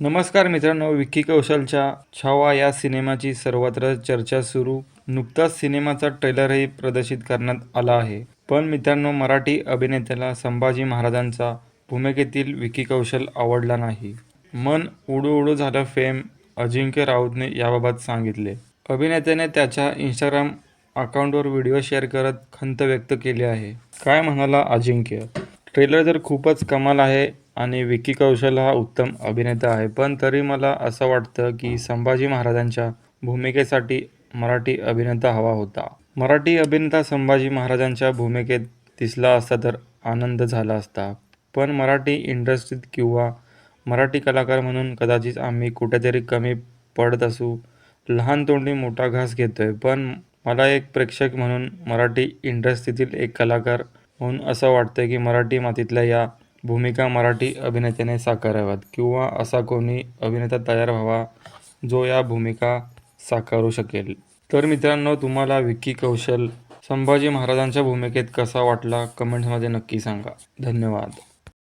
नमस्कार मित्रांनो विक्की कौशलच्या छावा या सिनेमाची सर्वत्र चर्चा सुरू. नुकताच सिनेमाचा ट्रेलरही प्रदर्शित करण्यात आला आहे. पण मित्रांनो मराठी अभिनेत्याला संभाजी महाराजांचा भूमिकेतील विक्की कौशल आवडला नाही. मन उडू उडू झालं फेम अजिंक्य राऊतने याबाबत सांगितले. अभिनेत्याने त्याच्या इंस्टाग्राम अकाउंटवर व्हिडिओ शेअर करत खंत व्यक्त केली आहे. काय म्हणाला अजिंक्य? ट्रेलर तर खूपच कमाल आहे आणि विकी कौशल हा उत्तम अभिनेता आहे. पण तरी मला असं वाटतं की संभाजी महाराजांच्या भूमिकेसाठी मराठी अभिनेता हवा होता. मराठी अभिनेता संभाजी महाराजांच्या भूमिकेत दिसला असता तर आनंद झाला असता. पण मराठी इंडस्ट्रीत किंवा मराठी कलाकार म्हणून कदाचित आम्ही कुठेतरी कमी पडत असू. लहान तोंडी मोठा घास घेतोय. पण मला एक प्रेक्षक म्हणून मराठी इंडस्ट्रीतील एक कलाकार म्हणून असं वाटतं की मराठी मातीतल्या या भूमिका मराठी अभिनेत्याने साकाराव्यात किंवा असा कोणी अभिनेता तयार व्हावा जो या भूमिका साकारू शकेल. तर मित्रांनो तुम्हाला विक्की कौशल संभाजी महाराजांच्या भूमिकेत कसा वाटला? कमेंट्समध्ये नक्की सांगा. धन्यवाद.